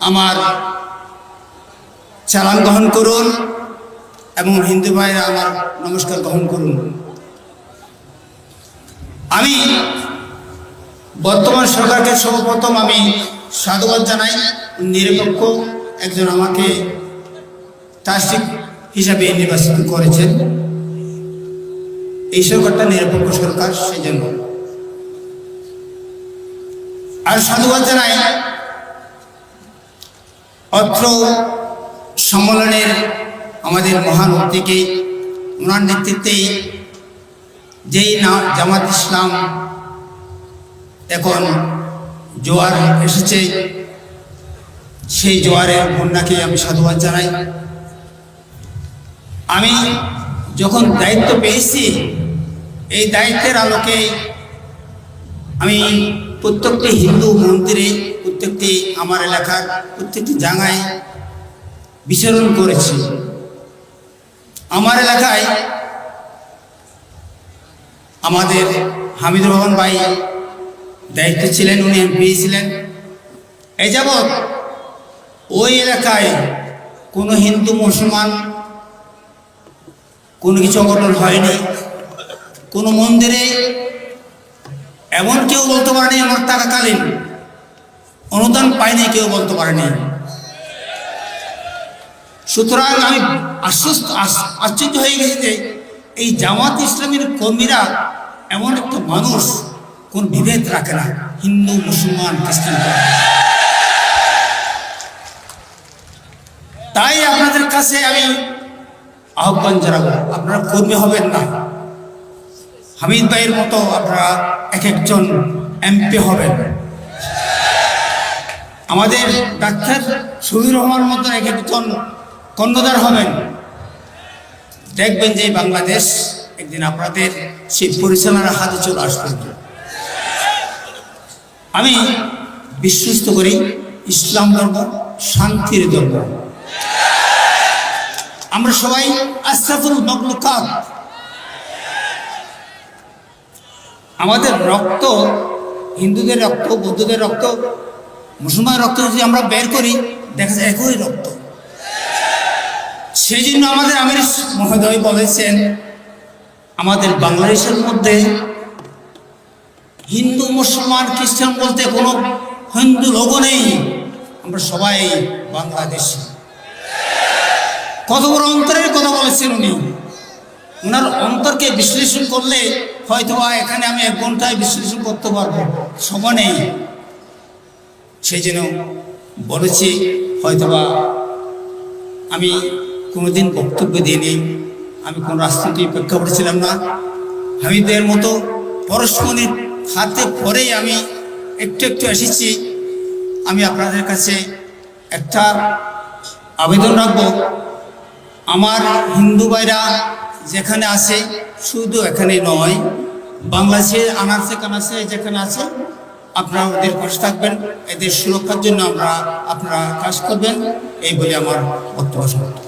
আমার চালান গ্রহণ করুন এবং হিন্দু ভাইরা আমার নমস্কার গ্রহণ করুন। আমি বর্তমান সরকারকে সর্বপ্রথম আমি সাধুবাদ জানাই। নিরপেক্ষ একজন আমাকে ট্রাস্টিক হিসাবে নির্বাচিত করেছেন। এই সরকারটা নিরপেক্ষ সরকার, সেই জন্য। আর সাধুবাদ জানাই অত্র সম্মেলনের আমাদের মহান অতিকে ওনার নেতৃত্বেই যেই না জামাত ইসলাম এখন জোয়ার এসেছে, সেই জোয়ারের বন্যাকে আমি সাধুবাদ জানাই। আমি যখন দায়িত্ব পেয়েছি, এই দায়িত্বের আলোকে আমি প্রত্যেকটি হিন্দু মন্দিরে প্রত্যেকটি আমার এলাকার, প্রত্যেকটি জায়গায় বিচরণ করেছি। আমার এলাকায় আমাদের হামিদুর রহমান ভাই দায়িত্ব ছিলেন, উনি এমপি ছিলেন। এই যাবৎ ওই এলাকায় কোনো হিন্দু, মুসলমান কোনো কিছু অঘটন হয়নি। কোনো মন্দিরে এমন কেউ বলতে পারেনি আমার টাকাকালীন অনুদান পায়নি কেউ বলতে পারেনি। সুতরাং আমি আশ্বস্ত আশ্চর্য হয়ে গেছি যে এই জামাত ইসলামের কর্মীরা এমন একটা মানুষ কোন বিভেদ রাখে না, হিন্দু, মুসলমান, খ্রিস্টান। তাই আপনাদের কাছে আমি আহ্বান জানাব, আপনারা কর্মী হবেন না। হামিদ ভাইয়ের মতো আপনারা এক একজন এমপি হবেন। আমাদের ডাক্তার সুবীর রহমান মতো এক একজন কর্ণধার হবেন। দেখবেন যে বাংলাদেশ একদিন আপনাদের সেই পরিচালনার হাতে চলে আসবে। আমি বিশ্বস্ত করি, ইসলাম ধর্ম, শান্তির ধর্ম। আমরা সবাই আশরাফুল মখলুকাত। আমাদের রক্ত, হিন্দুদের রক্ত, বৌদ্ধদের রক্ত মুসলমানের রক্ত যদি আমরা বের করি, দেখা যায় একই রক্ত। সেই জন্য আমাদের আমির মহোদয় বলেছেন, আমাদের বাংলাদেশের মধ্যে হিন্দু, মুসলমান, খ্রিস্টান বলতে কোনো হিন্দু লোক নেই। আমরা সবাই বাংলাদেশি। কত বড় অন্তরের কথা বলেছেন উনি। ওনার অন্তরকে বিশ্লেষণ করলে হয়তো এখানে আমি এক ঘন্টায় বিশ্লেষণ করতে পারব। সময় নেই। সেই জন্য বলেছি, হয়তোবা আমি কোনোদিন বক্তব্য দিইনি, আমি কোনো রাজনীতি প্রেক্ষাপটে ছিলাম না। হামিদের মতো পরস্পরের হাতে পরেই আমি একটু একটু এসেছি। আমি আপনাদের কাছে একটা আবেদন রাখব। আমার হিন্দু ভাইরা যেখানে আছে শুধু এখানে নয় বাংলাদেশে আনাচে কানাচে যেখানে আছে, আপনারা ওদের পাশে থাকবেন। এদের সুরক্ষার জন্য আমরা আপনারা কাজ করবেন, এই বলে আমার বক্তব্য